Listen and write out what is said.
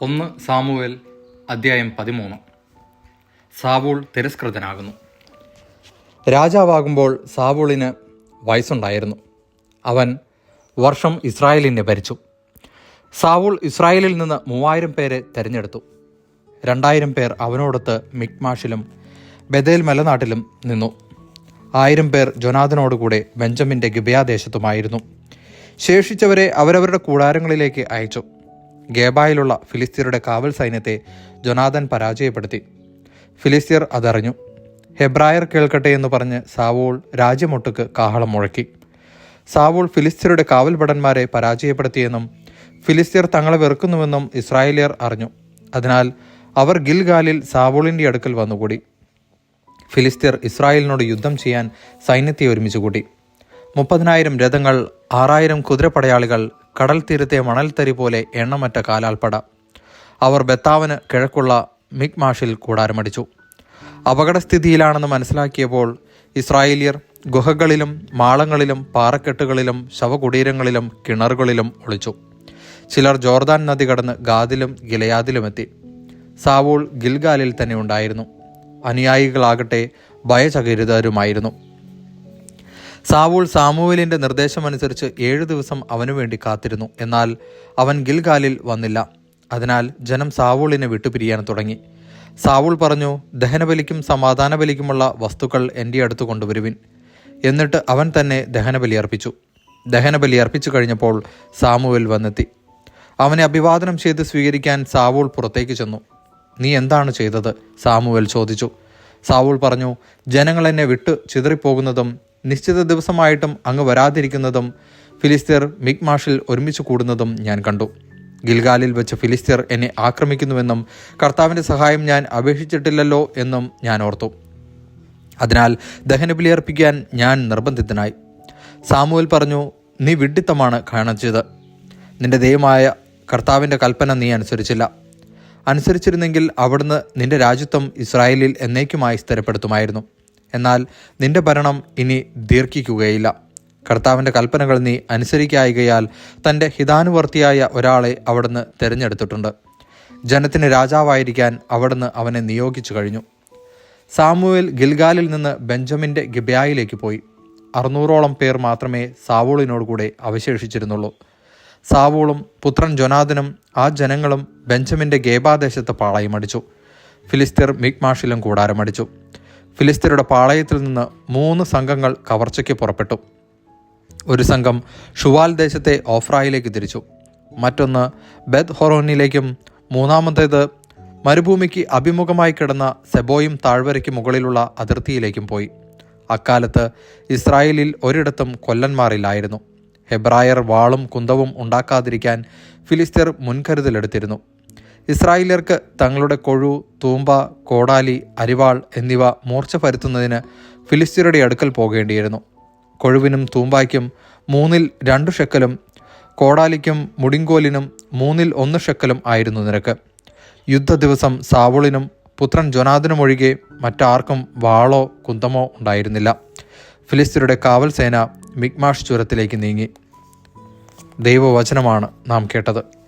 ഒന്ന് സാമുവേൽ അധ്യായം പതിമൂന്ന്. സാവൂൾ തിരസ്കൃതനാകുന്നു. രാജാവാകുമ്പോൾ സാവൂളിന് വയസ്സുണ്ടായിരുന്നു. അവൻ വർഷം ഇസ്രായേലിനെ ഭരിച്ചു. സാവൂൾ ഇസ്രായേലിൽ നിന്ന് മൂവായിരം പേരെ തെരഞ്ഞെടുത്തു. രണ്ടായിരം പേർ അവനോടൊത്ത് മിക്മാഷിലും ബദേൽ മലനാട്ടിലും നിന്നു. ആയിരം പേർ ജൊനാഥനോടുകൂടെ ബെഞ്ചമിന്റെ ഗിബയാദേശത്തുമായിരുന്നു. ശേഷിച്ചവരെ അവരവരുടെ കൂടാരങ്ങളിലേക്ക് അയച്ചു. ഗേബായിലുള്ള ഫിലിസ്തീനയുടെ കാവൽ സൈന്യത്തെ ജൊനാഥൻ പരാജയപ്പെടുത്തി. ഫിലിസ്തീർ അതറിഞ്ഞു. ഹെബ്രായർ കേൾക്കട്ടെ എന്ന് പറഞ്ഞ് സാവോൾ രാജ്യമൊട്ടുക്ക് കാഹളം മുഴക്കി. സാവോൾ ഫിലിസ്തീനയുടെ കാവൽഭടന്മാരെ പരാജയപ്പെടുത്തിയെന്നും ഫിലിസ്തീർ തങ്ങളെ വെറുക്കുന്നുവെന്നും ഇസ്രായേലിയർ അറിഞ്ഞു. അതിനാൽ അവർ ഗിൽഗാലിൽ സാവോളിന്റെ അടുക്കൽ വന്നുകൂടി. ഫിലിസ്തീർ ഇസ്രായേലിനോട് യുദ്ധം ചെയ്യാൻ സൈന്യത്തെ ഒരുമിച്ച് കൂട്ടി മുപ്പതിനായിരം രഥങ്ങൾ ആറായിരം കുതിരപ്പടയാളികൾ കടൽ തീരത്തെ മണൽത്തരി പോലെ എണ്ണമറ്റ കാലാൽപ്പട. അവർ ബത്താവിന് കിഴക്കുള്ള മിക്മാഷിൽ കൂടാരമടിച്ചു. അപകടസ്ഥിതിയിലാണെന്ന് മനസ്സിലാക്കിയപ്പോൾ ഇസ്രായേലിയർ ഗുഹകളിലും മാളങ്ങളിലും പാറക്കെട്ടുകളിലും ശവകുടീരങ്ങളിലും കിണറുകളിലും ഒളിച്ചു. ചിലർ ജോർദാൻ നദി കടന്ന് ഗാദിലും ഗിലയാദിലുമെത്തി. സാവൂൾ ഗിൽഗാലിൽ തന്നെ ഉണ്ടായിരുന്നു. അനുയായികളാകട്ടെ ഭയചകിരിതരുമായിരുന്നു സാവൂൾ സാമുവേലിന്റെ നിർദ്ദേശമനുസരിച്ച് ഏഴു ദിവസം അവനു വേണ്ടി കാത്തിരുന്നു. എന്നാൽ അവൻ ഗിൽഗാലിൽ വന്നില്ല. അതിനാൽ ജനം സാവൂളിനെ വിട്ടുപിരിയാൻ തുടങ്ങി. സാവൂൾ പറഞ്ഞു ദഹനബലിക്കും സമാധാനബലിക്കുമുള്ള വസ്തുക്കൾ എന്റെ അടുത്ത് കൊണ്ടുവരുവിൻ. എന്നിട്ട് അവൻ തന്നെ ദഹനബലി അർപ്പിച്ചു. ദഹനബലി അർപ്പിച്ചു കഴിഞ്ഞപ്പോൾ സാമുവൽ വന്നെത്തി. അവനെ അഭിവാദനം ചെയ്ത് സ്വീകരിക്കാൻ സാവൂൾ പുറത്തേക്ക് ചെന്നു. നീ എന്താണ് ചെയ്തത്? സാമുവൽ ചോദിച്ചു. സാവൂൾ പറഞ്ഞു ജനങ്ങൾ എന്നെ വിട്ട് ചിതറിപ്പോകുന്നതും നിശ്ചിത ദിവസമായിട്ടും അങ്ങ് വരാതിരിക്കുന്നതും ഫിലിസ്തീർ മിഗ്മാഷിൽ ഒരുമിച്ച് കൂടുന്നതും ഞാൻ കണ്ടു. ഗിൽഗാലിൽ വെച്ച് ഫിലിസ്തീർ എന്നെ ആക്രമിക്കുന്നുവെന്നും കർത്താവിന്റെ സഹായം ഞാൻ അപേക്ഷിച്ചിട്ടില്ലല്ലോ എന്നും ഞാൻ ഓർത്തു. അതിനാൽ ദഹനബലി അർപ്പിക്കാൻ ഞാൻ നിർബന്ധിതനായി. സാമുവൽ പറഞ്ഞു നീ വിഡ്ഢിത്തമാണ് കാണിച്ചത് നിന്റെ ദൈവമായ കർത്താവിന്റെ കൽപ്പന നീ അനുസരിച്ചില്ല. അനുസരിച്ചിരുന്നെങ്കിൽ അവിടുന്ന് നിന്റെ രാജ്യത്വം ഇസ്രായേലിൽ എന്നേക്കുമായി സ്ഥിരപ്പെടുത്തുമായിരുന്നു. എന്നാൽ നിന്റെ ഭരണം ഇനി ദീർഘിക്കുകയില്ല. കർത്താവിന്റെ കൽപ്പനകൾ നീ അനുസരിക്കായികയാൽ തന്റെ ഹിതാനുവർത്തിയായ ഒരാളെ അവിടുന്ന് തിരഞ്ഞെടുത്തിട്ടുണ്ട്. ജനത്തിന് രാജാവായിരിക്കാൻ അവിടുന്ന് അവനെ നിയോഗിച്ചു കഴിഞ്ഞു. സാമുവേൽ ഗിൽഗാലിൽ നിന്ന് ബെഞ്ചമിന്റെ ഗിബയായിലേക്ക് പോയി. അറുന്നൂറോളം പേർ മാത്രമേ സാവൂളിനോടുകൂടെ അവശേഷിച്ചിരുന്നുള്ളൂ. സാവൂളും പുത്രൻ ജൊനാഥനും ആ ജനങ്ങളും ബെഞ്ചമിന്റെ ഗേബാദേശത്ത് പാളയമടിച്ചു. ഫിലിസ്തീർ മിഗ്മാഷിലും കൂടാരമടിച്ചു. ഫിലിസ്തീനയുടെ പാളയത്തിൽ നിന്ന് മൂന്ന് സംഘങ്ങൾ കവർച്ചയ്ക്ക് പുറപ്പെട്ടു. ഒരു സംഘം ഷുവാൽ ദേശത്തെ ഓഫ്രായിലേക്ക് തിരിച്ചു. മറ്റൊന്ന് ബെത് ഹൊറോനിലേക്കും മൂന്നാമത്തേത് മരുഭൂമിക്ക് അഭിമുഖമായി കിടന്ന സെബോയും താഴ്വരയ്ക്ക് മുകളിലുള്ള അതിർത്തിയിലേക്കും പോയി. അക്കാലത്ത് ഇസ്രായേലിൽ ഒരിടത്തും കൊല്ലന്മാരില്ലായിരുന്നു. ഹെബ്രായർ വാളും കുന്തവും ഉണ്ടാക്കാതിരിക്കാൻ ഫിലിസ്തീർ മുൻകരുതലെടുത്തിരുന്നു. ഇസ്രായേലിയർക്ക് തങ്ങളുടെ കൊഴു തൂമ്പ കോടാലി അരിവാൾ എന്നിവ മൂർച്ച പരുത്തുന്നതിന് ഫിലിസ്തീനയുടെ അടുക്കൽ പോകേണ്ടിയിരുന്നു. കൊഴുവിനും തൂമ്പായ്ക്കും മൂന്നിൽ രണ്ടു ഷെക്കലും കോടാലിക്കും മുടിങ്കോലിനും മൂന്നിൽ ഒന്ന് ഷെക്കലും ആയിരുന്നു നിരക്ക്. യുദ്ധ ദിവസം സാവുളിനും പുത്രൻ ജൊനാഥനും ഒഴികെ മറ്റാർക്കും വാളോ കുന്തമോ ഉണ്ടായിരുന്നില്ല. ഫിലിസ്തീനയുടെ കാവൽ സേന മിഗ്മാഷ് ചുരത്തിലേക്ക് നീങ്ങി. ദൈവവചനമാണ് നാം കേട്ടത്.